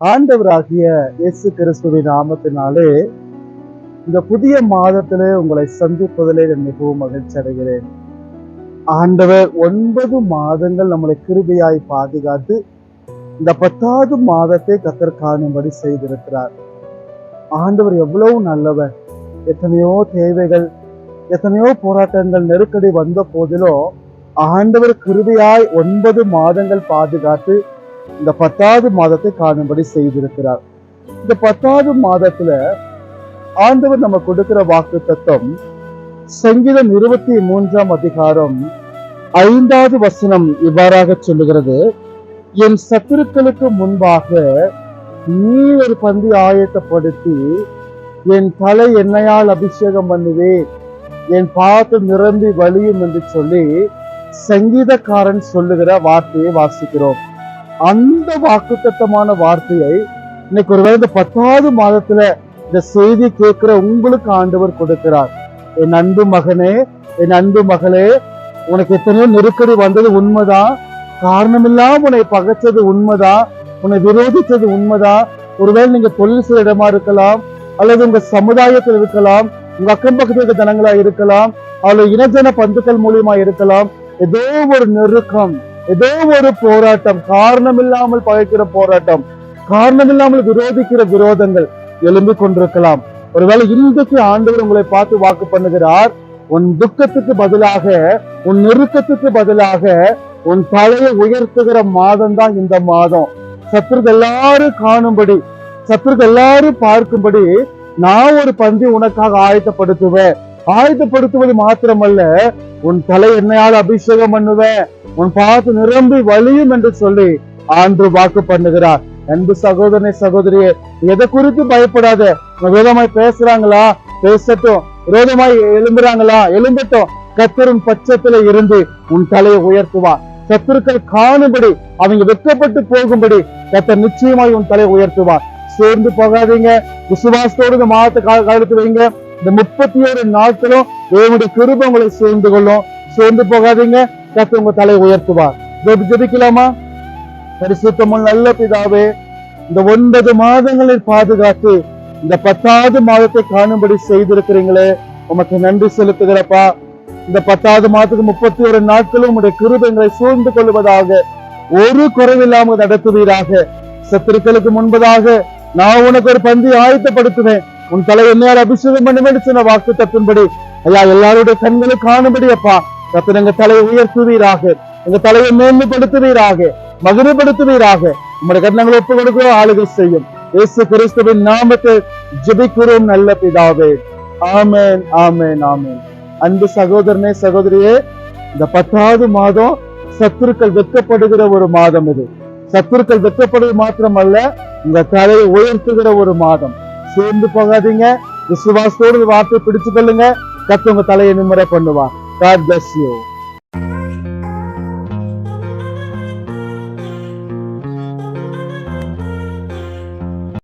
ஆண்டவராகிய இயேசு கிறிஸ்துவின் நாமத்தினாலே இந்த புதிய மாதத்திலே உங்களை சந்திப்பதிலே நான் மிகவும் மகிழ்ச்சி அடைகிறேன். ஆண்டவர் ஒன்பது மாதங்கள் நம்மளை கிருபையாய் பாதுகாத்து இந்த பத்தாவது மாதத்தை கத்தர் காணும்படி செய்திருக்கிறார். ஆண்டவர் எவ்வளவு நல்லவர். எத்தனையோ தேவைகள் எத்தனையோ போராட்டங்கள் நெருக்கடி வந்த போதிலும் ஆண்டவர் கிருபையாய் ஒன்பது மாதங்கள் பாதுகாத்து இந்த பத்தாவது மாதத்தை காணும்படி செய்திருக்கிறார். இந்த பத்தாவது மாதத்துல ஆண்டவர் நம்ம கொடுக்கிற வாக்கு தத்துவம் சங்கீதம் இருபத்தி மூன்றாம் அதிகாரம் ஐந்தாவது வசனம் இவ்வாறாக சொல்லுகிறது. என் சத்துருக்களுக்கு முன்பாக நீ ஒரு பந்தி ஆயத்தப்படுத்தி என் தலை எண்ணெயால் அபிஷேகம் பண்ணுவேன். என் பாத்து நிரம்பி வழியும் என்று சொல்லி சங்கீதக்காரன் சொல்லுகிற வார்த்தையை வாசிக்கிறோம். அந்த வாக்குத்தத்தமான வார்த்தையை இன்னைக்கு ஒருவேளை இந்த பத்தாவது மாதத்துல இந்த செய்தி கேட்கிற உங்களுக்கு ஆண்டவர் கொடுக்கிறார். என் அன்பு மகனே என் அன்பு மகளே உனக்கு எத்தனையோ நெருக்கடி வந்தது உண்மைதான் காரணமில்லாம உன்னை பகைச்சது உண்மைதான் உன்னை விரோதித்தது உண்மைதான் ஒருவேளை நீங்க தொழில் செய்ய இடமா இருக்கலாம் அல்லது உங்க சமுதாயத்தில் இருக்கலாம் உங்க அக்கம் பக்கத்தில் இருக்க தனங்களா இருக்கலாம் அல்லது இனஜன பந்துக்கள் மூலியமா இருக்கலாம் ஏதோ ஒரு நெருக்கம் ஏதோ ஒரு போராட்டம் காரணம் இல்லாமல் பகைக்கிற போராட்டம் காரணம் இல்லாமல் விரோதிக்கிற விரோதங்கள் எழும்பிக் கொண்டிருக்கலாம். ஒருவேளை இன்றைக்கு ஆண்டவர் உங்களை பார்த்து வாக்கு பண்ணுகிறார் உன் துக்கத்துக்கு பதிலாக உன் நெருக்கத்துக்கு பதிலாக உன் தலையை உயர்த்துகிற மாதம் தான் இந்த மாதம். சத்துருக்கு எல்லாரும் காணும்படி சத்துருக்கு எல்லாரும் பார்க்கும்படி நான் ஒரு பந்தி உனக்காக ஆயத்தப்படுத்துவேன். ஆயத்தப்படுத்துவது மாத்திரமல்ல உன் தலை என்னையால் அபிஷேகம் பண்ணுவேன் உன் பார்த்து நிரம்பி வழியும் என்று சொல்லி ஆண்டு வாக்கு பண்ணுகிறார். அன்பு சகோதரனை சகோதரியே எதை குறித்து பயப்படாத? உங்க விரோதமாய் பேசுறாங்களா? பேசட்டும். விரோதமாய் எழும்புறாங்களா? எழும்பட்டும். கத்தரின் பட்சத்துல இருந்து உன் தலையை உயர்த்துவான் சத்துருக்கள் காணும்படி அவங்க வெட்கப்பட்டு போகும்படி கத்தர் நிச்சயமாய் உன் தலையை உயர்த்துவார். சேர்ந்து போகாதீங்க. விசுவாசத்தோடு மாத்த காலத்து வைங்க. இந்த முப்பத்தி ஒரு நாட்களும் தேவனுடைய கிருப உங்களை சேர்ந்து கொள்ளும். சேர்ந்து போகாதீங்க. கத்து உங்க தலையை உயர்த்துவார். ஜபிக்கலாமா? பரிசுத்தமும் நல்ல பிதாவே இந்த ஒன்பது மாதங்களை பாதுகாத்து இந்த பத்தாவது மாதத்தை காணும்படி செய்திருக்கிறீங்களே. உமக்கு நன்றி செலுத்துகிறப்பா. இந்த பத்தாவது மாதத்துக்கு முப்பத்தி ஒரு நாட்களும் உடைய கிருபங்களை சூழ்ந்து கொள்வதாக ஒரு குறைவில்லாமல் நடத்துவீராக. சத்துருக்களுக்கு முன்பதாக நான் உனக்கு ஒரு பந்தி ஆயத்தப்படுத்துவேன். உன் தலைவர் மேல அபிஷேகம் பண்ணுவேன் சொன்ன வாக்கு தப்பின்படி. ஐயா எல்லாருடைய கண்களை காணும்படி அப்பா. கத்தர் எங்க தலையை உயர்த்துவீராக. எங்க தலையை மேன்மைப்படுத்துவீராக. மகிமைப்படுத்துவீராக. உங்களுடைய கண்ணங்களை ஒப்பு கொடுக்கிறோம் ஆளுகள் செய்யும். இயேசு கிறிஸ்துவின் நாமத்தை ஜெபிக்கிறோம் நல்ல பிதாவே. ஆமேன் ஆமேன் ஆமேன். அன்பு சகோதரனே சகோதரியே இந்த பத்தாவது மாதம் சத்துருக்கள் வெட்கப்படுகிற ஒரு மாதம் இது. சத்துருக்கள் வெட்கப்படுவது மாத்திரமல்ல உங்க தலையை உயர்த்துகிற ஒரு மாதம். சேர்ந்து போகாதீங்க. விசுவாசத்தோடு வார்த்தை பிடிச்சு கொள்ளுங்க கத்து தலையை நிம்மரை பண்ணுவா God bless you.